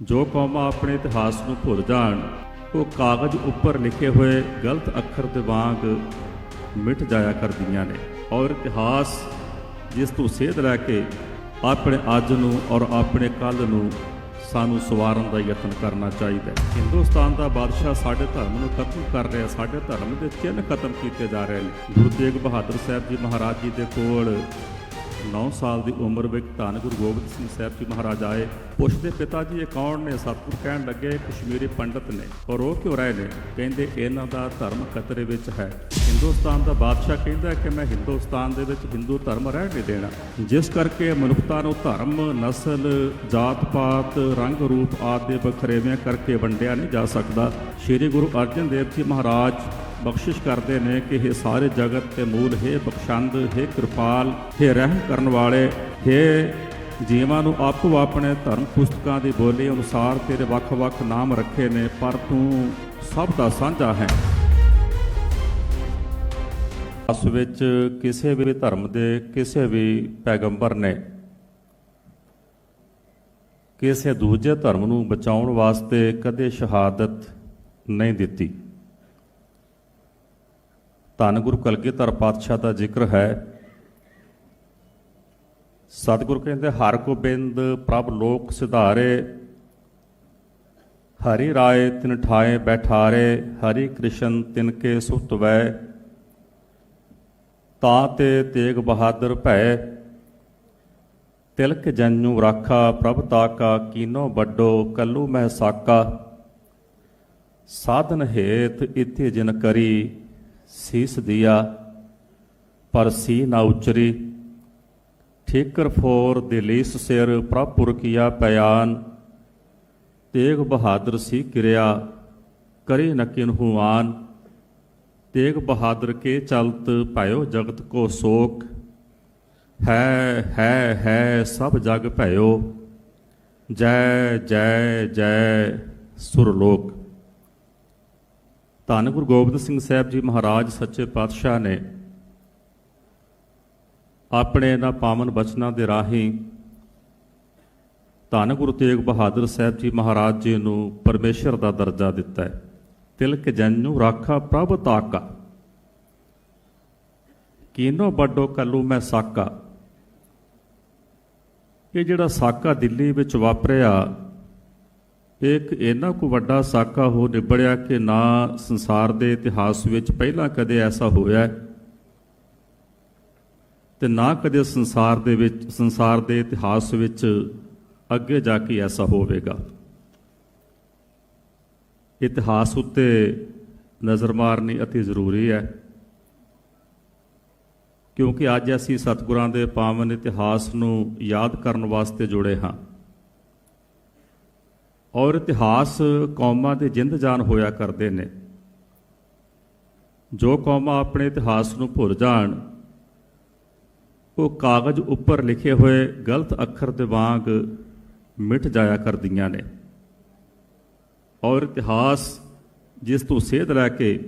ਜੋ ਕੌਮਾਂ ਆਪਣੇ ਇਤਿਹਾਸ ਨੂੰ ਭੁੱਲ ਜਾਣ, ਉਹ ਕਾਗਜ਼ ਉੱਪਰ ਲਿਖੇ ਹੋਏ ਗਲਤ ਅੱਖਰ ਦੇ ਵਾਂਗ ਮਿਟ ਜਾਇਆ ਕਰਦੀਆਂ ਨੇ। ਔਰ ਇਤਿਹਾਸ ਜਿਸ ਤੋਂ ਸੇਧ ਲੈ ਕੇ ਆਪਣੇ ਅੱਜ ਨੂੰ ਔਰ ਆਪਣੇ ਕੱਲ ਨੂੰ ਸਾਨੂੰ ਸਵਾਰਨ ਦਾ ਯਤਨ ਕਰਨਾ ਚਾਹੀਦਾ ਹੈ। ਹਿੰਦੁਸਤਾਨ ਦਾ ਬਾਦਸ਼ਾਹ ਸਾਡੇ ਧਰਮ ਨੂੰ ਖਤਮ ਕਰ ਰਿਹਾ, ਸਾਡੇ ਧਰਮ ਦੇ ਚਿੰਨ੍ਹ ਖਤਮ ਕੀਤੇ ਜਾ ਰਹੇ ਨੇ। ਗੁਰੂ ਤੇਗ ਬਹਾਦਰ ਸਾਹਿਬ ਜੀ ਮਹਾਰਾਜ ਜੀ ਦੇ ਕੋਲ 9 ਸਾਲ ਦੀ ਉਮਰ ਵਿੱਚ ਧੰਨ ਗੁਰੂ ਗੋਬਿੰਦ ਸਿੰਘ ਸਾਹਿਬ ਜੀ ਮਹਾਰਾਜ ਆਏ। ਪੁੱਛਦੇ ਪਿਤਾ ਜੀ, ਇਹ ਕੌਣ ਨੇ? ਸਤਿਗੁਰ ਕਹਿਣ ਲੱਗੇ, ਕਸ਼ਮੀਰੀ ਪੰਡਤ ਨੇ। ਔਰ ਉਹ ਕਿਉਂ ਰਹੇ ਨੇ? ਕਹਿੰਦੇ, ਇਹਨਾਂ ਦਾ ਧਰਮ ਖਤਰੇ ਵਿੱਚ ਹੈ। ਹਿੰਦੁਸਤਾਨ ਦਾ ਬਾਦਸ਼ਾਹ ਕਹਿੰਦਾ ਕਿ ਮੈਂ ਹਿੰਦੁਸਤਾਨ ਦੇ ਵਿੱਚ ਹਿੰਦੂ ਧਰਮ ਰਹਿਣ ਨਹੀਂ ਦੇਣਾ। ਜਿਸ ਕਰਕੇ ਮਨੁੱਖਤਾ ਨੂੰ ਧਰਮ, ਨਸਲ ਜਾਤ ਪਾਤ ਰੰਗ ਰੂਪ ਆਦਿ ਦੇ ਵਖਰੇਵਿਆਂ ਕਰਕੇ ਵੰਡਿਆ ਨਹੀਂ ਜਾ ਸਕਦਾ। ਸ੍ਰੀ ਗੁਰੂ ਅਰਜਨ ਦੇਵ ਜੀ ਮਹਾਰਾਜ ਬਖਸ਼ਿਸ਼ ਕਰਦੇ ਨੇ ਕਿ ਇਹ ਸਾਰੇ ਜਗਤ ਤੇ ਮੂਲ, ਹੈ ਬਖਸ਼ੰਦ, ਹੈ ਕਿਰਪਾਲ, ਹੈ ਰਹਿਮ ਕਰਨ ਵਾਲੇ, ਹੈ ਜੀਵਾਂ ਨੂੰ ਆਪੋ ਆਪਣੇ ਧਰਮ ਪੁਸਤਕਾਂ ਦੀ ਬੋਲੀ ਅਨੁਸਾਰ ਤੇਰੇ ਵੱਖ-ਵੱਖ ਨਾਮ ਰੱਖੇ ਨੇ, ਪਰ ਤੂੰ ਸਭ ਦਾ ਸਾਂਝਾ ਹੈ। ਅਸ ਵਿੱਚ ਕਿਸੇ ਵੀ ਧਰਮ ਦੇ ਕਿਸੇ ਵੀ ਪੈਗੰਬਰ ਨੇ ਕਿਸੇ ਦੂਜੇ ਧਰਮ ਨੂੰ ਬਚਾਉਣ ਵਾਸਤੇ ਕਦੇ ਸ਼ਹਾਦਤ ਨਹੀਂ ਦਿੱਤੀ। ਧੰਨ ਗੁਰੂ ਕਲਗੀਧਰ ਪਾਤਸ਼ਾਹ ਦਾ ਜ਼ਿਕਰ ਹੈ। ਸਤਿਗੁਰ ਕਹਿੰਦੇ, ਹਰ ਕੋ ਬਿੰਦ ਪ੍ਰਭ ਲੋਕ ਸਿਧਾਰੇ, ਹਰੀ ਰਾਏ ਤਿਨ ਠਾਏ ਬੈਠਾਰੇ, ਹਰੀ ਕ੍ਰਿਸ਼ਨ ਤਿਨ ਕੇ ਸੁਤਵੈ ਤਾਂ ਤੇ ਤੇਗ ਬਹਾਦਰ ਭੈ, ਤਿਲਕ ਜਨੂ ਰਾਖਾ, ਪ੍ਰਭ ਤਾਕਾ ਕੀਨੋ ਵੱਡੋ, ਕੱਲੂ ਮਹਿ ਸਾਕਾ। ਸਾਧਨ ਹੇਤ ਇਥੇ ਜਿਨ ਕਰੀ ਸੀਸ ਦਿਆ, ਪਰ ਸੀ ਨਾ ਉਚਰੀ। ਠੇਕਰ ਫੋਰ ਦਿਲੀਸ ਸਿਰ ਪ੍ਰਭਪੁਰ ਕੀਆ ਪਿਆਨ। ਤੇਗ ਬਹਾਦਰ ਸੀ ਕਿਰਿਆ, ਕਰੇ ਨਕਿਨ ਹੁਆਨ ਤੇਗ ਬਹਾਦਰ ਕੇ ਚਲਤ ਭਇਓ ਜਗਤ ਕੋ ਸੋਕ। ਹੈ ਹੈ ਹੈ ਸਭ ਜਗ ਭਇਓ। ਜੈ ਜੈ ਜੈ ਸੁਰਲੋਕ ਧੰਨ ਗੁਰੂ ਗੋਬਿੰਦ ਸਿੰਘ ਸਾਹਿਬ ਜੀ ਮਹਾਰਾਜ ਸੱਚੇ ਪਾਤਸ਼ਾਹ ਨੇ ਆਪਣੇ ਇਹਨਾਂ ਪਾਵਨ ਬਚਨਾਂ ਦੇ ਰਾਹੀਂ ਧੰਨ ਗੁਰੂ ਤੇਗ ਬਹਾਦਰ ਸਾਹਿਬ ਜੀ ਮਹਾਰਾਜ ਜੀ ਨੂੰ ਪਰਮੇਸ਼ਰ ਦਾ ਦਰਜਾ ਦਿੱਤਾ ਹੈ। ਤਿਲਕ ਜਨੂ ਰਾਖਾ ਪ੍ਰਭ ਤਾਕਾ। ਕੀਨੋ ਵੱਡੋ ਕੱਲੂ ਮੈਂ ਸਾਕਾ। ਇਹ ਜਿਹੜਾ ਸਾਕਾ ਦਿੱਲੀ ਵਿੱਚ ਵਾਪਰਿਆ ਇੱਕ ਇੰਨਾ ਕੁ ਵੱਡਾ ਸਾਕਾ ਹੋ ਨਿਬੜਿਆ ਕਿ ਨਾ ਸੰਸਾਰ ਦੇ ਇਤਿਹਾਸ ਵਿੱਚ ਪਹਿਲਾਂ ਕਦੇ ਐਸਾ ਹੋਇਆ ਹੈ ਤੇ ਨਾ ਕਦੇ ਸੰਸਾਰ ਦੇ ਵਿੱਚ, ਸੰਸਾਰ ਦੇ ਇਤਿਹਾਸ ਵਿੱਚ ਅੱਗੇ ਜਾ ਕੇ ਐਸਾ ਹੋਵੇਗਾ। ਇਤਿਹਾਸ ਉੱਤੇ ਨਜ਼ਰ ਮਾਰਨੀ ਅਤੀ ਜ਼ਰੂਰੀ ਹੈ, ਕਿਉਂਕਿ ਅੱਜ ਅਸੀਂ ਸਤਿਗੁਰਾਂ ਦੇ ਪਾਵਨ ਇਤਿਹਾਸ ਨੂੰ ਯਾਦ ਕਰਨ ਵਾਸਤੇ ਜੁੜੇ ਹਾਂ। ਔਰ ਇਤਿਹਾਸ ਕੌਮਾਂ ਦੇ ਜਿੰਦ ਜਾਨ ਹੋਇਆ ਕਰਦੇ ਨੇ। ਜੋ ਕੌਮਾਂ ਆਪਣੇ ਇਤਿਹਾਸ ਨੂੰ ਭੁੱਲ ਜਾਣ, ਉਹ ਕਾਗਜ਼ ਉੱਪਰ ਲਿਖੇ ਹੋਏ ਗਲਤ ਅੱਖਰ ਦੇ ਵਾਂਗ ਮਿਟ ਜਾਇਆ ਕਰਦੀਆਂ ਨੇ। ਔਰ ਇਤਿਹਾਸ ਜਿਸ ਤੋਂ ਸੇਧ ਲੈ ਕੇ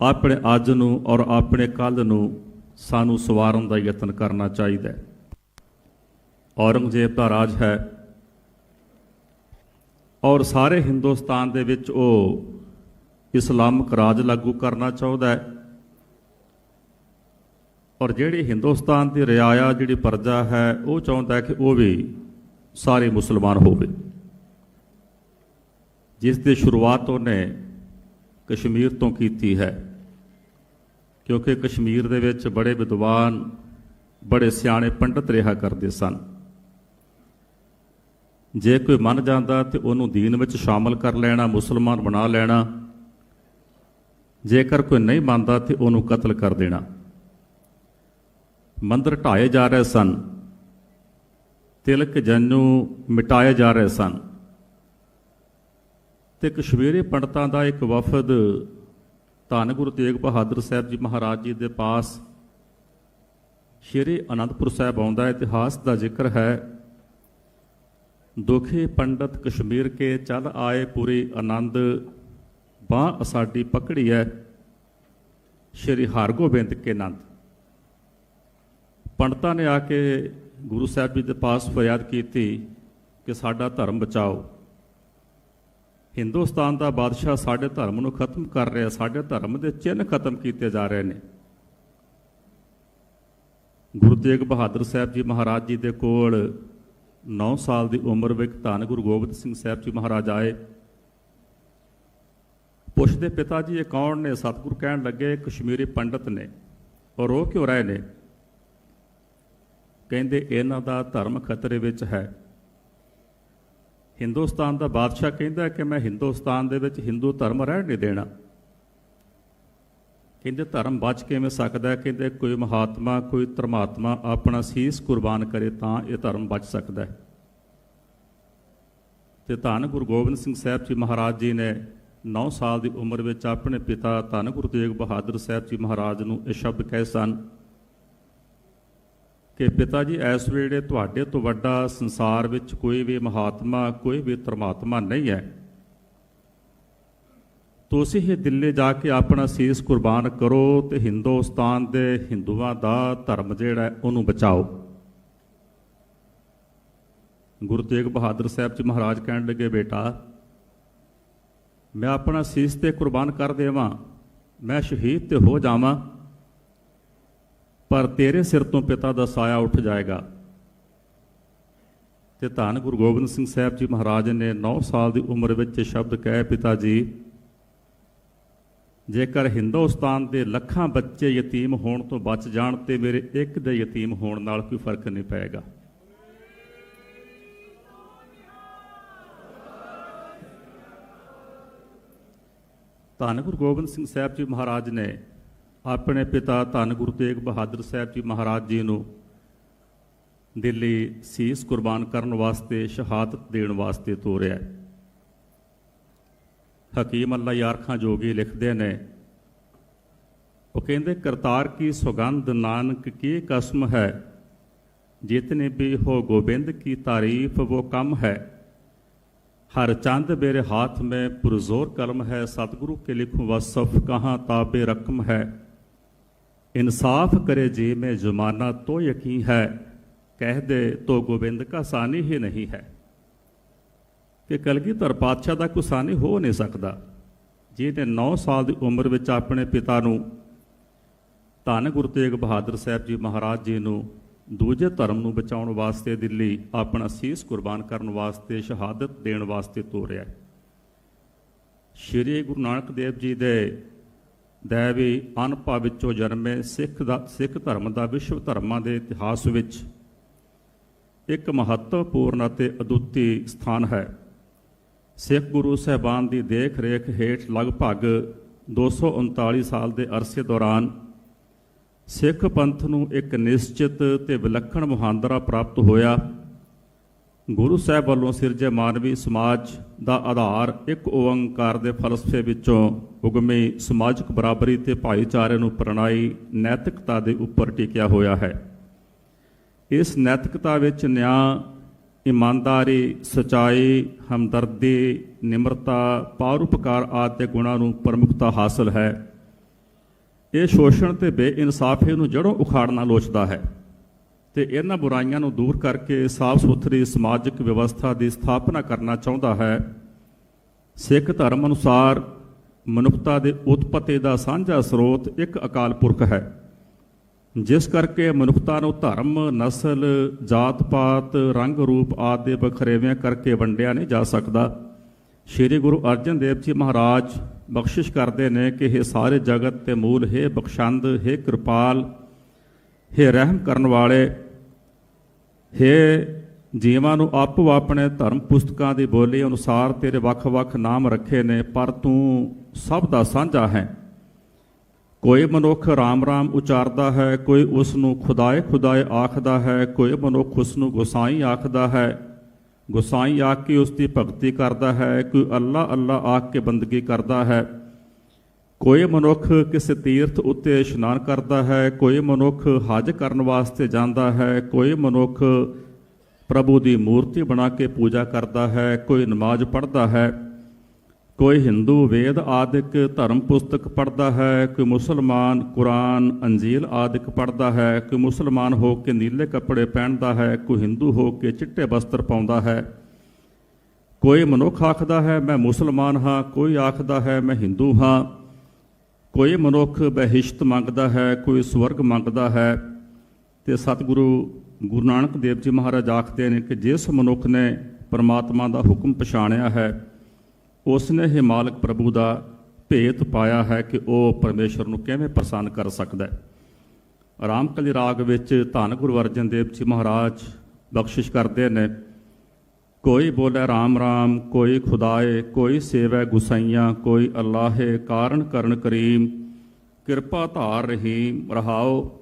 ਆਪਣੇ ਅੱਜ ਨੂੰ ਔਰ ਆਪਣੇ ਕੱਲ ਨੂੰ ਸਾਨੂੰ ਸਵਾਰਨ ਦਾ ਯਤਨ ਕਰਨਾ ਚਾਹੀਦਾ ਹੈ। ਔਰੰਗਜ਼ੇਬ ਦਾ ਰਾਜ ਹੈ ਔਰ ਸਾਰੇ ਹਿੰਦੁਸਤਾਨ ਦੇ ਵਿੱਚ ਉਹ ਇਸਲਾਮਿਕ ਰਾਜ ਲਾਗੂ ਕਰਨਾ ਚਾਹੁੰਦਾ ਹੈ। ਔਰ ਜਿਹੜੀ ਹਿੰਦੁਸਤਾਨ ਦੀ ਰਿਆਇਆ, ਜਿਹੜੀ ਪਰਜਾ ਹੈ, ਉਹ ਚਾਹੁੰਦਾ ਹੈ ਕਿ ਉਹ ਵੀ ਸਾਰੇ ਮੁਸਲਮਾਨ ਹੋਵੇ। ਜਿਸ ਦੀ ਸ਼ੁਰੂਆਤ ਉਹਨੇ ਕਸ਼ਮੀਰ ਤੋਂ ਕੀਤੀ ਹੈ, ਕਿਉਂਕਿ ਕਸ਼ਮੀਰ ਦੇ ਵਿੱਚ ਬੜੇ ਵਿਦਵਾਨ, ਬੜੇ ਸਿਆਣੇ ਪੰਡਤ ਰਿਹਾ ਕਰਦੇ ਸਨ। ਜੇ ਕੋਈ ਮੰਨ ਜਾਂਦਾ ਤੇ ਉਹਨੂੰ ਦੀਨ ਵਿੱਚ ਸ਼ਾਮਲ ਕਰ ਲੈਣਾ, ਮੁਸਲਮਾਨ ਬਣਾ ਲੈਣਾ। ਜੇਕਰ ਕੋਈ ਨਹੀਂ ਮੰਨਦਾ ਤੇ ਉਹਨੂੰ ਕਤਲ ਕਰ ਦੇਣਾ। ਮੰਦਰ ਢਾਏ ਜਾ ਰਹੇ ਸਨ। ਤਿਲਕ ਜਨੂ ਮਿਟਾਏ ਜਾ ਰਹੇ ਸਨ। ਤੇ ਕਸ਼ਮੀਰੀ ਪੰਡਤਾਂ ਦਾ ਇੱਕ ਵਫਦ ਧੰਨ ਗੁਰੂ ਤੇਗ ਬਹਾਦਰ ਸਾਹਿਬ ਜੀ ਮਹਾਰਾਜ ਜੀ ਦੇ ਪਾਸ ਸ਼੍ਰੀ ਅਨੰਦਪੁਰ ਸਾਹਿਬ ਆਉਂਦਾ, ਇਤਿਹਾਸ ਦਾ ਜ਼ਿਕਰ ਹੈ। ਦੁਖੀ ਪੰਡਤ ਕਸ਼ਮੀਰ ਕੇ ਚਲ ਆਏ ਪੂਰੀ ਆਨੰਦ, ਬਾਹ ਸਾਡੀ ਪਕੜੀ ਹੈ ਸ਼੍ਰੀ ਹਰਗੋਬਿੰਦ ਕੇ ਨੰਦ। ਪੰਡਤਾਂ ਨੇ ਆ ਕੇ ਗੁਰੂ ਸਾਹਿਬ ਜੀ ਦੇ ਪਾਸ ਫਰਿਆਦ ਕੀਤੀ ਕਿ ਸਾਡਾ ਧਰਮ ਬਚਾਓ। ਹਿੰਦੁਸਤਾਨ ਦਾ ਬਾਦਸ਼ਾਹ ਸਾਡੇ ਧਰਮ ਨੂੰ ਖਤਮ ਕਰ ਰਿਹਾ, ਸਾਡੇ ਧਰਮ ਦੇ ਚਿੰਨ੍ਹ ਖਤਮ ਕੀਤੇ ਜਾ ਰਹੇ ਨੇ। ਗੁਰੂ ਤੇਗ ਬਹਾਦਰ ਸਾਹਿਬ ਜੀ ਮਹਾਰਾਜ ਜੀ ਦੇ ਕੋਲ 9 ਸਾਲ ਦੀ ਉਮਰ ਵਿੱਚ ਧੰਨ ਗੁਰੂ ਗੋਬਿੰਦ ਸਿੰਘ ਸਾਹਿਬ ਜੀ ਮਹਾਰਾਜ ਆਏ। ਪੁੱਛਦੇ ਪਿਤਾ ਜੀ, ਇਹ ਕੌਣ ਨੇ? ਸਤਿਗੁਰ ਕਹਿਣ ਲੱਗੇ ਕਸ਼ਮੀਰੀ ਪੰਡਤ ਨੇ ਔਰ ਉਹ ਕਿਉਂ ਰਹੇ ਨੇ? ਕਹਿੰਦੇ, ਇਹਨਾਂ ਦਾ ਧਰਮ ਖਤਰੇ ਵਿੱਚ ਹੈ। ਹਿੰਦੁਸਤਾਨ ਦਾ ਬਾਦਸ਼ਾਹ ਕਹਿੰਦਾ ਕਿ ਮੈਂ ਹਿੰਦੁਸਤਾਨ ਦੇ ਵਿੱਚ ਹਿੰਦੂ ਧਰਮ ਰਹਿਣ ਨਹੀਂ ਦੇਣਾ। ਕਹਿੰਦੇ ਧਰਮ ਬਚ ਕਿਵੇਂ ਸਕਦਾ ਕਹਿੰਦੇ ਕੋਈ ਮਹਾਤਮਾ, ਕੋਈ ਧਰਮਾਤਮਾ ਆਪਣਾ ਸੀਸ ਕੁਰਬਾਨ ਕਰੇ ਤਾਂ ਇਹ ਧਰਮ ਬਚ ਸਕਦਾ ਹੈ। ਤੇ ਧੰਨ ਗੁਰੂ ਗੋਬਿੰਦ ਸਿੰਘ ਸਾਹਿਬ ਜੀ ਮਹਾਰਾਜ ਜੀ ਨੇ 9 ਸਾਲ ਦੀ ਉਮਰ ਵਿੱਚ ਆਪਣੇ ਪਿਤਾ ਧੰਨ ਗੁਰੂ ਤੇਗ ਬਹਾਦਰ ਸਾਹਿਬ ਜੀ ਮਹਾਰਾਜ ਨੂੰ ਇਹ ਸ਼ਬਦ ਕਹੇ ਸਨ ਕਿ ਪਿਤਾ ਜੀ, ਇਸ ਵੇਲੇ ਤੁਹਾਡੇ ਤੋਂ ਵੱਡਾ ਸੰਸਾਰ ਵਿੱਚ ਕੋਈ ਵੀ ਮਹਾਤਮਾ, ਕੋਈ ਵੀ ਧਰਮਾਤਮਾ ਨਹੀਂ ਹੈ। ਤੁਸੀਂ ਇਹ ਦਿੱਲੀ ਜਾ ਕੇ ਆਪਣਾ ਸੀਸ ਕੁਰਬਾਨ ਕਰੋ ਤੇ ਹਿੰਦੁਸਤਾਨ ਦੇ ਹਿੰਦੂਆਂ ਦਾ ਧਰਮ ਜਿਹੜਾ ਉਹਨੂੰ ਬਚਾਓ। ਗੁਰੂ ਤੇਗ ਬਹਾਦਰ ਸਾਹਿਬ ਜੀ ਮਹਾਰਾਜ ਕਹਿਣ ਲੱਗੇ, ਬੇਟਾ, ਮੈਂ ਆਪਣਾ ਸੀਸ ਤੇ ਕੁਰਬਾਨ ਕਰ ਦੇਵਾਂ, ਮੈਂ ਸ਼ਹੀਦ ਤੇ ਹੋ ਜਾਵਾਂ, ਪਰ ਤੇਰੇ ਸਿਰ ਤੋਂ ਪਿਤਾ ਦਾ ਸਾਇਆ ਉੱਠ ਜਾਏਗਾ। ਤੇ ਧੰਨ ਗੁਰੂ ਗੋਬਿੰਦ ਸਿੰਘ ਸਾਹਿਬ ਜੀ ਮਹਾਰਾਜ ਨੇ 9 ਸਾਲ ਦੀ ਉਮਰ ਵਿੱਚ ਸ਼ਬਦ ਕਹੇ, ਪਿਤਾ ਜੀ ਜੇਕਰ ਹਿੰਦੁਸਤਾਨ ਦੇ ਲੱਖਾਂ ਬੱਚੇ ਯਤੀਮ ਹੋਣ ਤੋਂ ਬਚ ਜਾਣ ਤੇ ਮੇਰੇ ਇੱਕ ਦੇ ਯਤੀਮ ਹੋਣ ਨਾਲ ਕੋਈ ਫ਼ਰਕ ਨਹੀਂ ਪਏਗਾ। ਧੰਨ ਗੁਰੂ ਗੋਬਿੰਦ ਸਿੰਘ ਸਾਹਿਬ ਜੀ ਮਹਾਰਾਜ ਨੇ ਆਪਣੇ ਪਿਤਾ ਧੰਨ ਗੁਰੂ ਤੇਗ ਬਹਾਦਰ ਸਾਹਿਬ ਜੀ ਮਹਾਰਾਜ ਜੀ ਨੂੰ ਦਿੱਲੀ ਸੀਸ ਕੁਰਬਾਨ ਕਰਨ ਵਾਸਤੇ, ਸ਼ਹਾਦਤ ਦੇਣ ਵਾਸਤੇ ਤੋਰਿਆ। ਹਕੀਮ ਅੱਲਾ ਯਾਰਖਾਂ ਜੋਗੀ ਲਿਖਦੇ ਨੇ ਉਹ ਕਹਿੰਦੇ ਕਰਤਾਰ ਕੀ ਸੁਗੰਧ ਨਾਨਕ ਕੀ ਕਸਮ ਹੈ ਜਿਤਨੇ ਵੀ ਹੋ ਗੋਬਿੰਦ ਕੀ ਤਾਰੀਫ ਉਹ ਕਮ ਹੈ हर चंद मेरे हाथ में पुरजोर कलम है सतगुरु के लिखूं वसफ कहाँ ताबे रकम है इंसाफ करे जी में जुमाना तो यकीन है कह दे तो गोविंद का सानी ही नहीं है ਕਿ ਕਲਗੀਧਰ ਪਾਤਸ਼ਾਹ ਦਾ ਕੋਈ ਹੋ ਨਹੀਂ ਸਕਦਾ। ਜਿਹਨੇ 9 ਸਾਲ ਦੀ ਉਮਰ ਵਿੱਚ ਆਪਣੇ ਪਿਤਾ ਨੂੰ ਧੰਨ ਗੁਰੂ ਤੇਗ ਬਹਾਦਰ ਸਾਹਿਬ ਜੀ ਮਹਾਰਾਜ ਜੀ ਨੂੰ ਦੂਜੇ ਧਰਮ ਨੂੰ ਬਚਾਉਣ ਵਾਸਤੇ ਦਿੱਲੀ ਆਪਣਾ ਸੀਸ ਕੁਰਬਾਨ ਕਰਨ ਵਾਸਤੇ ਸ਼ਹਾਦਤ ਦੇਣ ਵਾਸਤੇ ਤੋਰਿਆ। ਸ਼੍ਰੀ ਗੁਰੂ ਨਾਨਕ ਦੇਵ ਜੀ ਦੇ ਦੇਵੀ ਅਨਭਾ ਵਿੱਚੋਂ ਜਨਮੇ ਸਿੱਖ ਦਾ, ਸਿੱਖ ਧਰਮ ਦਾ, ਵਿਸ਼ਵ ਧਰਮਾਂ ਦੇ ਇਤਿਹਾਸ ਵਿੱਚ ਇੱਕ ਮਹੱਤਵਪੂਰਨ ਅਤੇ ਅਦੁੱਤੀ ਸਥਾਨ ਹੈ। ਸਿੱਖ ਗੁਰੂ ਸਹਿਬਾਨ ਦੀ ਦੇਖ ਰੇਖ ਹੇਠ ਲਗਭਗ 239 ਸਾਲ ਦੇ ਅਰਸੇ ਦੌਰਾਨ ਸਿੱਖ ਪੰਥ ਨੂੰ ਇੱਕ ਨਿਸ਼ਚਿਤ ਤੇ ਵਿਲੱਖਣ ਮੁਹਾਂਦਰਾ ਪ੍ਰਾਪਤ ਹੋਇਆ। ਗੁਰੂ ਸਾਹਿਬ ਵੱਲੋਂ ਸਿਰਜੇ ਮਾਨਵੀ ਸਮਾਜ ਦਾ ਆਧਾਰ ਇੱਕ ਓੰਕਾਰ ਦੇ ਫਲਸਫੇ ਵਿੱਚੋਂ ਉਗਮੀ ਸਮਾਜਿਕ ਬਰਾਬਰੀ ਤੇ ਭਾਈਚਾਰੇ ਨੂੰ ਪ੍ਰਣਾਈ ਨੈਤਿਕਤਾ ਦੇ ਉੱਪਰ ਟਿਕਿਆ ਹੋਇਆ ਹੈ। ਇਸ ਨੈਤਿਕਤਾ ਵਿੱਚ ਨਿਆਂ ਇਮਾਨਦਾਰੀ, ਸਚਾਈ, ਹਮਦਰਦੀ, ਨਿਮਰਤਾ, ਪਰਉਪਕਾਰ ਆਦਿ ਦੇ ਗੁਣਾਂ ਨੂੰ ਪ੍ਰਮੁਖਤਾ ਹਾਸਲ ਹੈ। ਇਹ ਸ਼ੋਸ਼ਣ ਤੇ ਬੇਇਨਸਾਫੀ ਨੂੰ ਜੜੋਂ ਉਖਾੜਨਾ ਲੋਚਦਾ ਹੈ ਤੇ ਇਹਨਾਂ ਬੁਰਾਈਆਂ ਨੂੰ ਦੂਰ ਕਰਕੇ ਸਾਫ਼ ਸੁਥਰੀ ਸਮਾਜਿਕ ਵਿਵਸਥਾ ਦੀ ਸਥਾਪਨਾ ਕਰਨਾ ਚਾਹੁੰਦਾ ਹੈ। ਸਿੱਖ ਧਰਮ ਅਨੁਸਾਰ ਮਨੁੱਖਤਾ ਦੇ ਉਤਪਤੀ ਦਾ ਸਾਂਝਾ ਸਰੋਤ ਇੱਕ ਅਕਾਲ ਪੁਰਖ ਹੈ। ਜਿਸ ਕਰਕੇ ਮਨੁੱਖਤਾ ਨੂੰ ਧਰਮ, ਨਸਲ, ਜਾਤ ਪਾਤ, ਰੰਗ ਰੂਪ ਆਦਿ ਦੇ ਵਖਰੇਵਿਆਂ ਕਰਕੇ ਵੰਡਿਆ ਨਹੀਂ ਜਾ ਸਕਦਾ। ਸ਼੍ਰੀ ਗੁਰੂ ਅਰਜਨ ਦੇਵ ਜੀ ਮਹਾਰਾਜ ਬਖਸ਼ਿਸ਼ ਕਰਦੇ ਨੇ ਕਿ ਇਹ ਸਾਰੇ ਜਗਤ ਤੇ ਮੂਲ ਹੈ ਬਖਸ਼ੰਦ, ਹੈ ਕਿਰਪਾਲ, ਹੈ ਰਹਿਮ ਕਰਨ ਵਾਲੇ, ਹੈ ਜੀਵਾਂ ਨੂੰ ਆਪੋ ਆਪਣੇ ਧਰਮ ਪੁਸਤਕਾਂ ਦੀ ਬੋਲੀ ਅਨੁਸਾਰ ਤੇਰੇ ਵੱਖ-ਵੱਖ ਨਾਮ ਰੱਖੇ ਨੇ, ਪਰ ਤੂੰ ਸਭ ਦਾ ਸਾਂਝਾ ਹੈ। ਕੋਈ ਮਨੁੱਖ ਰਾਮ ਰਾਮ ਉਚਾਰਦਾ ਹੈ, ਕੋਈ ਉਸ ਨੂੰ ਖੁਦਾਏ ਖੁਦਾਏ ਆਖਦਾ ਹੈ, ਕੋਈ ਮਨੁੱਖ ਉਸ ਨੂੰ ਗੁਸਾਈ ਆਖਦਾ ਹੈ। ਗੁਸਾਈ ਆਖ ਕੇ ਉਸ ਦੀ ਭਗਤੀ ਕਰਦਾ ਹੈ, ਕੋਈ ਅੱਲਾ ਅੱਲਾ ਆਖ ਕੇ ਬੰਦਗੀ ਕਰਦਾ ਹੈ। ਕੋਈ ਮਨੁੱਖ ਕਿਸੇ ਤੀਰਥ ਉੱਤੇ ਇਸ਼ਨਾਨ ਕਰਦਾ ਹੈ, ਕੋਈ ਮਨੁੱਖ ਹਜ ਕਰਨ ਵਾਸਤੇ ਜਾਂਦਾ ਹੈ, ਕੋਈ ਮਨੁੱਖ ਪ੍ਰਭੂ ਦੀ ਮੂਰਤੀ ਬਣਾ ਕੇ ਪੂਜਾ ਕਰਦਾ ਹੈ, ਕੋਈ ਨਮਾਜ਼ ਪੜ੍ਹਦਾ ਹੈ। ਕੋਈ ਹਿੰਦੂ ਵੇਦ ਆਦਿਕ ਧਰਮ ਪੁਸਤਕ ਪੜ੍ਹਦਾ ਹੈ, ਕੋਈ ਮੁਸਲਮਾਨ ਕੁਰਾਨ, ਅੰਜੀਲ ਆਦਿਕ ਪੜ੍ਹਦਾ ਹੈ, ਕੋਈ ਮੁਸਲਮਾਨ ਹੋ ਕੇ ਨੀਲੇ ਕੱਪੜੇ ਪਹਿਨਦਾ ਹੈ, ਕੋਈ ਹਿੰਦੂ ਹੋ ਕੇ ਚਿੱਟੇ ਵਸਤਰ ਪਾਉਂਦਾ ਹੈ। ਕੋਈ ਮਨੁੱਖ ਆਖਦਾ ਹੈ, ਮੈਂ ਮੁਸਲਮਾਨ ਹਾਂ, ਕੋਈ ਆਖਦਾ ਹੈ, ਮੈਂ ਹਿੰਦੂ ਹਾਂ। ਕੋਈ ਮਨੁੱਖ ਬਹਿਸ਼ਤ ਮੰਗਦਾ ਹੈ, ਕੋਈ ਸਵਰਗ ਮੰਗਦਾ ਹੈ। ਤੇ ਸਤਿਗੁਰੂ ਗੁਰੂ ਨਾਨਕ ਦੇਵ ਜੀ ਮਹਾਰਾਜ ਆਖਦੇ ਨੇ ਕਿ ਜਿਸ ਮਨੁੱਖ ਨੇ ਪਰਮਾਤਮਾ ਦਾ ਹੁਕਮ ਪਛਾਣਿਆ ਹੈ ਉਸ ਨੇ ਹੀ ਮਾਲਕ ਪ੍ਰਭੂ ਦਾ ਭੇਤ ਪਾਇਆ ਹੈ ਕਿ ਉਹ ਪਰਮੇਸ਼ਰ ਨੂੰ ਕਿਵੇਂ ਪ੍ਰਸੰਨ ਕਰ ਸਕਦਾ ਹੈ। ਰਾਮਕਲੀ ਰਾਗ ਵਿੱਚ ਧੰਨ ਗੁਰੂ ਅਰਜਨ ਦੇਵ ਜੀ ਮਹਾਰਾਜ ਬਖਸ਼ਿਸ਼ ਕਰਦੇ ਨੇ, ਕੋਈ ਬੋਲੇ RAM RAM ਕੋਈ ਖੁਦਾਏ, ਕੋਈ ਸੇਵੈ ਗੁਸਾਈਆਂ, ਕੋਈ ਅੱਲਾਹੇ ਕਾਰਨ ਕਰਨ ਕਰੀਮ, ਕਿਰਪਾ ਧਾਰ ਰਹੀਮ, ਰਹਾਓ,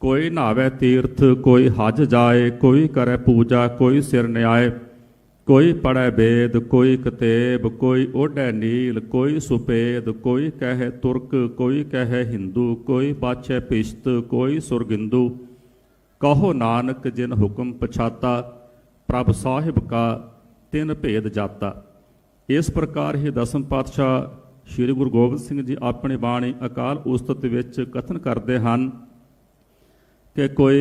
ਕੋਈ ਨਾਵੇ ਤੀਰਥ, ਕੋਈ ਹਜ ਜਾਏ, ਕੋਈ ਕਰੇ ਪੂਜਾ, ਕੋਈ ਸਿਰ ਨਿਆਏ ਕੋਈ ਪੜੈ ਵੇਦ ਕੋਈ ਕਤੇਬ, ਕੋਈ ਓਢੈ ਨੀਲ, ਕੋਈ ਸੁਪੇਦ, ਕੋਈ ਕਹੇ ਤੁਰਕ, ਕੋਈ ਕਹੇ ਹਿੰਦੂ, ਕੋਈ ਪਾਛੈ ਪਿਸ਼ਤ, ਕੋਈ ਸੁਰਗਿੰਦੂ। ਕਹੋ ਨਾਨਕ ਜਿਨ ਹੁਕਮ ਪਛਾਤਾ, ਪ੍ਰਭ ਸਾਹਿਬ ਕਾ ਤਿੰਨ ਭੇਦ ਜਾਤਾ। ਇਸ ਪ੍ਰਕਾਰ ਹੀ ਦਸਮ ਪਾਤਸ਼ਾਹ ਸ੍ਰੀ ਗੁਰੂ ਗੋਬਿੰਦ ਸਿੰਘ ਜੀ ਆਪਣੀ ਬਾਣੀ ਅਕਾਲ ਉਸਤਤ ਵਿੱਚ ਕਥਨ ਕਰਦੇ ਹਨ ਕਿ ਕੋਈ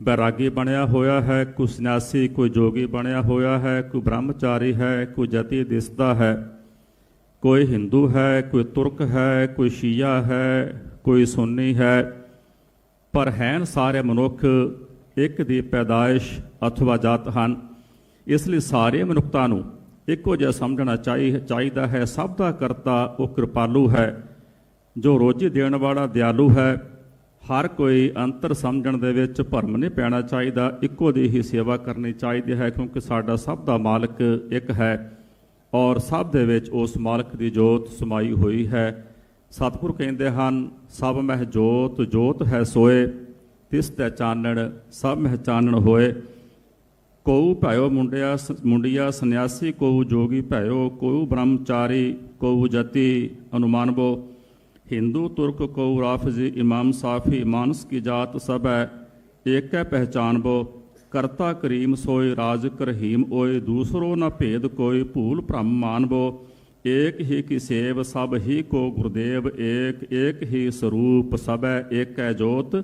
ਬੈਰਾਗੀ ਬਣਿਆ ਹੋਇਆ ਹੈ ਕੋਈ ਸੰਨਿਆਸੀ ਕੋਈ ਜੋਗੀ ਬਣਿਆ ਹੋਇਆ ਹੈ ਕੋਈ ਬ੍ਰਹਮਚਾਰੀ ਹੈ ਕੋਈ ਜਤੀ ਦਿਸਦਾ ਹੈ ਕੋਈ ਹਿੰਦੂ ਹੈ ਕੋਈ ਤੁਰਕ ਹੈ ਕੋਈ ਸ਼ੀਆ ਹੈ ਕੋਈ ਸੁੰਨੀ ਹੈ ਪਰ ਹੈਨ ਸਾਰੇ ਮਨੁੱਖ ਇੱਕ ਦੀ ਪੈਦਾਇਸ਼ ਅਥਵਾ ਜਾਤ ਹਨ ਇਸ ਲਈ ਸਾਰੇ ਮਨੁੱਖਤਾ ਨੂੰ ਇੱਕੋ ਜਿਹਾ ਸਮਝਣਾ ਚਾਹੀ ਚਾਹੀਦਾ ਹੈ ਸਭ ਦਾ ਕਰਤਾ ਉਹ ਕਿਰਪਾਲੂ ਹੈ ਜੋ ਰੋਜੀ ਦੇਣ ਵਾਲਾ ਦਿਆਲੂ ਹੈ ਹਰ ਕੋਈ ਅੰਤਰ ਸਮਝਣ ਦੇ ਵਿੱਚ ਭਰਮ ਨਹੀਂ ਪੈਣਾ ਚਾਹੀਦਾ, ਇੱਕੋ ਦੀ ਹੀ ਸੇਵਾ ਕਰਨੀ ਚਾਹੀਦੀ ਹੈ, ਕਿਉਂਕਿ ਸਾਡਾ ਸਭ ਦਾ ਮਾਲਕ ਇੱਕ ਹੈ ਔਰ ਸਭ ਦੇ ਵਿੱਚ ਉਸ ਮਾਲਕ ਦੀ ਜੋਤ ਸਮਾਈ ਹੋਈ ਹੈ। ਸਤਿਗੁਰ ਕਹਿੰਦੇ ਹਨ, ਸਭ ਮਹਿ ਜੋਤ ਜੋਤ ਹੈ ਸੋਏ, ਤਿਸ ਤੇ ਚਾਨਣ, ਸਭ ਮਹਿ ਚਾਨਣ ਹੋਏ। ਕੋਉ ਭਇਓ ਮੁੰਡਿਆ ਸ- ਮੁੰਡਿਆ ਸੰਨਿਆਸੀ, ਕੋਉ ਜੋਗੀ ਭਇਓ ਕੋਉ ਬ੍ਰਹਮਚਾਰੀ, ਕੋਉ ਜਤੀ ਅਨੁਮਾਨਬੋ। ਹਿੰਦੂ, ਤੁਰਕ ਕੋਉ ਰਾਫਜ਼ੀ ਇਮਾਮ, ਸਾਫੀ, ਮਾਨਸ ਕੀ ਜਾਤ ਸਭੈ ਏਕੈ ਪਹਿਚਾਨਬੋ ਕਰਤਾ ਕਰੀਮ ਸੋਏ ਰਾਜਕ ਰਹੀਮ ਓਏ, ਦੂਸਰੋ ਨ ਭੇਦ ਕੋਈ ਭੂਲ ਭ੍ਰਮ ਮਾਨਬੋ ਏਕ ਹੀ ਕੀ ਸੇਵ ਸਭ ਹੀ ਕੋ ਗੁਰਦੇਵ, ਏਕ ਏਕ ਹੀ ਸਰੂਪ ਸਭੈ ਏਕੈ ਜੋਤ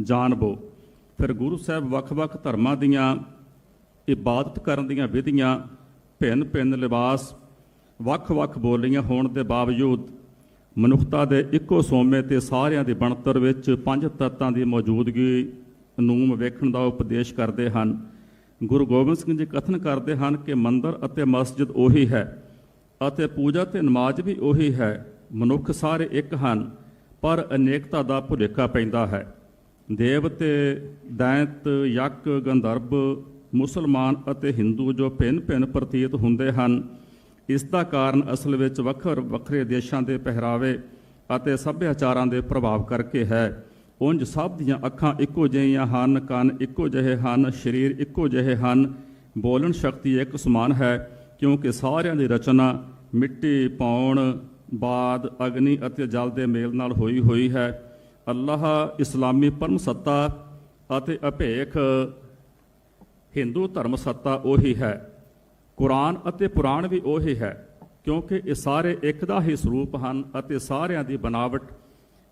ਜਾਣਬੋ ਫਿਰ ਗੁਰੂ ਸਾਹਿਬ ਵੱਖ-ਵੱਖ ਧਰਮਾਂ ਦੀਆਂ ਇਬਾਦਤ ਕਰਨ ਦੀਆਂ ਵਿਧੀਆਂ, ਭਿੰਨ-ਭਿੰਨ ਲਿਬਾਸ, ਵੱਖ-ਵੱਖ ਬੋਲੀਆਂ ਹੋਣ ਦੇ ਬਾਵਜੂਦ ਮਨੁੱਖਤਾ ਦੇ ਇੱਕੋ ਸੋਮੇ ਤੇ ਸਾਰਿਆਂ ਦੀ ਬਣਤਰ ਵਿੱਚ ਪੰਜ ਤੱਤਾਂ ਦੀ ਮੌਜੂਦਗੀ ਨੂੰ ਵੇਖਣ ਦਾ ਉਪਦੇਸ਼ ਕਰਦੇ ਹਨ। ਗੁਰੂ ਗੋਬਿੰਦ ਸਿੰਘ ਜੀ ਕਥਨ ਕਰਦੇ ਹਨ ਕਿ ਮੰਦਰ ਅਤੇ ਮਸਜਿਦ ਉਹੀ ਹੈ ਅਤੇ ਪੂਜਾ ਤੇ ਨਮਾਜ਼ ਵੀ ਉਹੀ ਹੈ। ਮਨੁੱਖ ਸਾਰੇ ਇੱਕ ਹਨ, ਪਰ ਅਨੇਕਤਾ ਦਾ ਭੁਲੇਖਾ ਪੈਂਦਾ ਹੈ। ਦੇਵਤੇ ਦੈਂਤ, ਯਕ ਗੰਧਰਵ ਮੁਸਲਮਾਨ ਅਤੇ ਹਿੰਦੂ ਜੋ ਭਿੰਨ-ਭਿੰਨ ਪ੍ਰਤੀਤ ਹੁੰਦੇ ਹਨ ਇਸ ਦਾ ਕਾਰਨ ਅਸਲ ਵਿੱਚ ਵੱਖਰ ਵੱਖਰੇ ਦੇਸ਼ਾਂ ਦੇ ਪਹਿਰਾਵੇ ਅਤੇ ਸੱਭਿਆਚਾਰਾਂ ਦੇ ਪ੍ਰਭਾਵ ਕਰਕੇ ਹੈ। ਉਂਝ ਸਭ ਦੀਆਂ ਅੱਖਾਂ ਇੱਕੋ ਜਿਹੀਆਂ ਹਨ, ਕੰਨ ਇੱਕੋ ਜਿਹੇ ਹਨ, ਸਰੀਰ ਇੱਕੋ ਜਿਹੇ ਹਨ। ਬੋਲਣ ਸ਼ਕਤੀ ਇੱਕ ਸਮਾਨ ਹੈ, ਕਿਉਂਕਿ ਸਾਰਿਆਂ ਦੀ ਰਚਨਾ ਮਿੱਟੀ, ਪੌਣ, ਬਾਦ, ਅਗਨੀ ਅਤੇ ਜਲ ਦੇ ਮੇਲ ਨਾਲ ਹੋਈ ਹੋਈ ਹੈ। ਅੱਲਾਹ ਇਸਲਾਮੀ ਪਰਮ ਸੱਤਾ ਅਤੇ ਅਭੇਖ ਹਿੰਦੂ ਧਰਮ ਸੱਤਾ ਉਹੀ ਹੈ। ਕੁਰਾਨ ਅਤੇ ਪੁਰਾਣ ਵੀ ਉਹੀ ਹੈ, ਕਿਉਂਕਿ ਇਹ ਸਾਰੇ ਇੱਕ ਦਾ ਹੀ ਸਰੂਪ ਹਨ ਅਤੇ ਸਾਰਿਆਂ ਦੀ ਬਨਾਵਟ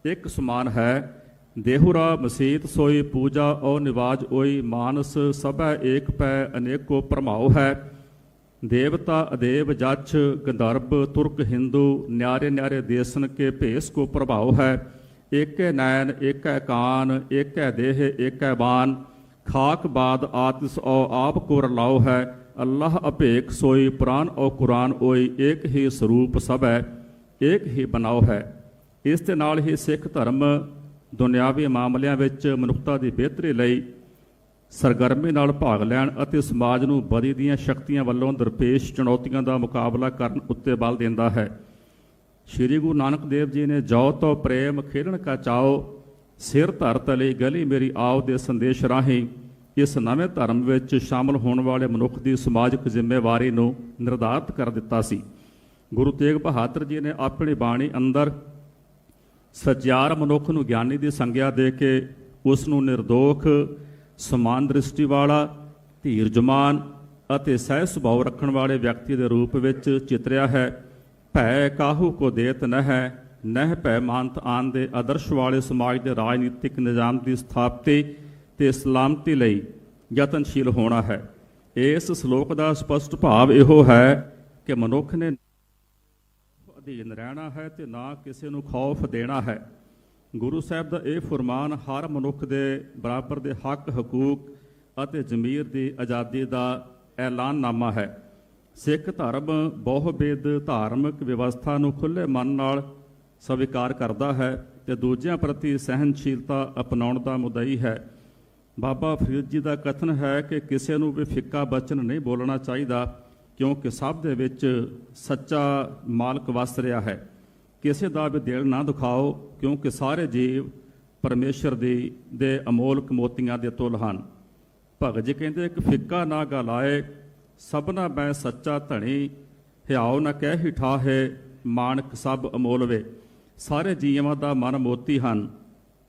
ਇੱਕ ਸਮਾਨ ਹੈ। ਦੇਹੁਰਾ, ਮਸੀਤ, ਸੋਈ, ਪੂਜਾ ਔ ਨਿਵਾਜ ਓਈ, ਮਾਨਸ, ਸਭੈ, ਏਕ, ਪੈ, ਅਨੇਕੋ, ਪਰਮਾਉ ਹੈ। ਦੇਵਤਾ, ਅਦੇਵ ਜੱਛ ਗੰਧਰਵ ਤੁਰਕ, ਹਿੰਦੂ, ਨਿਆਰੇ ਨਿਆਰੇ, ਦੇਸਨ, ਕੇ, ਭੇਸ, ਕੋ ਪ੍ਰਭਾਵ ਹੈ। ਏਕੈ ਨੈਣ, ਏਕੈ ਕਾਨ, ਏਕੈ ਦੇਹ, ਏਕੈ ਬਾਨ ਖਾਕ, ਬਾਦ, ਆਤਿਸ, ਔ, ਆਪ, ਕੋ, ਰਲਾਉ ਹੈ। ਅੱਲਾਹ ਅਭੇਕ ਸੋਈ ਪੁਰਾਨ ਔ ਕੁਰਾਨ ਓਈ ਏਕ ਹੀ ਸਰੂਪ ਸਭੈ ਏਕ ਹੀ ਬਣਾਉ ਹੈ। ਇਸ ਦੇ ਨਾਲ ਹੀ ਸਿੱਖ ਧਰਮ ਦੁਨਿਆਵੀ ਮਾਮਲਿਆਂ ਵਿੱਚ ਮਨੁੱਖਤਾ ਦੀ ਬਿਹਤਰੀ ਲਈ ਸਰਗਰਮੀ ਨਾਲ ਭਾਗ ਲੈਣ ਅਤੇ ਸਮਾਜ ਨੂੰ ਬਦੀ ਦੀਆਂ ਸ਼ਕਤੀਆਂ ਵੱਲੋਂ ਦਰਪੇਸ਼ ਚੁਣੌਤੀਆਂ ਦਾ ਮੁਕਾਬਲਾ ਕਰਨ ਉੱਤੇ ਬਲ ਦਿੰਦਾ ਹੈ। ਸ੍ਰੀ ਗੁਰੂ ਨਾਨਕ ਦੇਵ ਜੀ ਨੇ ਜੋ ਤੋ ਪ੍ਰੇਮ ਖੇਲਣ ਕਾ ਚਾਓ, ਸਿਰ ਧਰ ਤਲੇ ਗਲੀ ਮੇਰੀ ਆਓ ਦੇ ਸੰਦੇਸ਼ ਰਾਹੀਂ ਇਸ ਨਵੇਂ ਧਰਮ ਵਿੱਚ ਸ਼ਾਮਲ ਹੋਣ ਵਾਲੇ ਮਨੁੱਖ ਦੀ ਸਮਾਜਿਕ ਜ਼ਿੰਮੇਵਾਰੀ ਨੂੰ ਨਿਰਧਾਰਤ ਕਰ ਦਿੱਤਾ ਸੀ। ਗੁਰੂ ਤੇਗ ਬਹਾਦਰ ਜੀ ਨੇ ਆਪਣੀ ਬਾਣੀ ਅੰਦਰ ਸਚਿਆਰ ਮਨੁੱਖ ਨੂੰ ਗਿਆਨੀ ਦੀ ਸੰਗਿਆ ਦੇ ਕੇ ਉਸ ਨੂੰ ਨਿਰਦੋਖ, ਸਮਾਨ ਦ੍ਰਿਸ਼ਟੀ ਵਾਲਾ, ਧੀਰਜਮਾਨ ਅਤੇ ਸਹਿ ਸੁਭਾਅ ਰੱਖਣ ਵਾਲੇ ਵਿਅਕਤੀ ਦੇ ਰੂਪ ਵਿੱਚ ਚਿਤਰਿਆ ਹੈ। ਭੈ ਕਾਹੂ ਕੋ ਦੇਤ ਨਹਿ ਨਹਿ ਭੈ ਮਾਨਤ ਆਨ ਦੇ ਆਦਰਸ਼ ਵਾਲੇ ਸਮਾਜ ਦੇ ਰਾਜਨੀਤਿਕ ਨਿਜ਼ਾਮ ਦੀ ਸਥਾਪਤੀ ਤੇ ਸਲਾਮਤੀ ਲਈ ਯਤਨਸ਼ੀਲ ਹੋਣਾ ਹੈ। ਇਸ ਸ਼ਲੋਕ ਦਾ ਸਪਸ਼ਟ ਭਾਵ ਇਹੋ ਹੈ ਕਿ ਮਨੁੱਖ ਨੇ ਅਧੀਨ ਰਹਿਣਾ ਹੈ ਤੇ ਨਾ ਕਿਸੇ ਨੂੰ ਖੌਫ ਦੇਣਾ ਹੈ। ਗੁਰੂ ਸਾਹਿਬ ਦਾ ਇਹ ਫਰਮਾਨ ਹਰ ਮਨੁੱਖ ਦੇ ਬਰਾਬਰ ਦੇ ਹੱਕ, ਹਕੂਕ ਅਤੇ ਜ਼ਮੀਰ ਦੀ ਆਜ਼ਾਦੀ ਦਾ ਐਲਾਨਨਾਮਾ ਹੈ। ਸਿੱਖ ਧਰਮ ਬਹੁਬੇਦ ਧਾਰਮਿਕ ਵਿਵਸਥਾ ਨੂੰ ਖੁੱਲ੍ਹੇ ਮਨ ਨਾਲ ਸਵੀਕਾਰ ਕਰਦਾ ਹੈ ਤੇ ਦੂਜਿਆਂ ਪ੍ਰਤੀ ਸਹਿਨਸ਼ੀਲਤਾ ਅਪਣਾਉਣ ਦਾ ਮੁਦਈ ਹੈ। ਬਾਬਾ ਫਰੀਦ ਜੀ ਦਾ ਕਥਨ ਹੈ ਕਿ ਕਿਸੇ ਨੂੰ ਵੀ ਫਿੱਕਾ ਬਚਨ ਨਹੀਂ ਬੋਲਣਾ ਚਾਹੀਦਾ, ਕਿਉਂਕਿ ਸਭ ਦੇ ਵਿੱਚ ਸੱਚਾ ਮਾਲਕ ਵਸ ਰਿਹਾ ਹੈ। ਕਿਸੇ ਦਾ ਵੀ ਦਿਲ ਨਾ ਦੁਖਾਓ, ਕਿਉਂਕਿ ਸਾਰੇ ਜੀਵ ਪਰਮੇਸ਼ਰ ਦੀ, ਦੇ ਅਮੋਲਕ ਮੋਤੀਆਂ ਦੇ ਤੁਲ ਹਨ। ਭਗਤ ਜੀ ਕਹਿੰਦੇ, ਇੱਕ ਫਿੱਕਾ ਨਾ ਗਲਾਏ, ਸਭਨਾ ਮੈਂ ਸੱਚਾ ਧਣੀ, ਹਿਆਉ ਨਾ ਕਹਿ ਹੀ ਠਾਹੇ, ਮਾਨਕ ਸਭ ਅਮੋਲਵੇ। ਸਾਰੇ ਜੀਵਾਂ ਦਾ ਮਨ ਮੋਤੀ ਹਨ।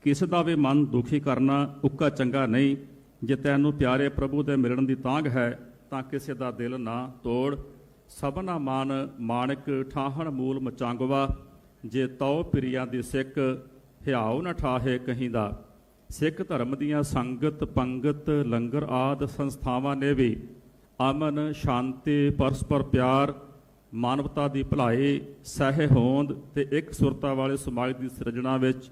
ਕਿਸੇ ਦਾ ਵੀ ਮਨ ਦੁਖੀ ਕਰਨਾ ਉੱਕਾ ਚੰਗਾ ਨਹੀਂ। ਜੇ ਤੈਨੂੰ ਪਿਆਰੇ ਪ੍ਰਭੂ ਦੇ ਮਿਲਣ ਦੀ ਤਾਂਘ ਹੈ, ਤਾਂ ਕਿਸੇ ਦਾ ਦਿਲ ਨਾ ਤੋੜ। ਸਭਨਾ ਮਾਨ ਮਾਨਕ ਠਾਹਣ ਮੂਲ ਮਚਾਂਗਵਾ। ਜੇ ਤਉ ਪ੍ਰਿਆਂ ਦੀ ਸਿੱਖ, ਹਿਆਉ ਨਾ ਠਾਹੇ ਕਹੀਂਦਾ ਸਿੱਖ ਧਰਮ ਦੀਆਂ ਸੰਗਤ, ਪੰਗਤ, ਲੰਗਰ ਆਦ ਸੰਸਥਾਵਾਂ ਨੇ ਵੀ ਅਮਨ, ਸ਼ਾਂਤੀ, ਪਰਸਪਰ ਪਿਆਰ, ਮਾਨਵਤਾ ਦੀ ਭਲਾਈ, ਸਹਿ ਹੋਂਦ ਤੇ ਇੱਕ ਸੁਰਤਾ ਵਾਲੇ ਸਮਾਜ ਦੀ ਸਿਰਜਣਾ ਵਿੱਚ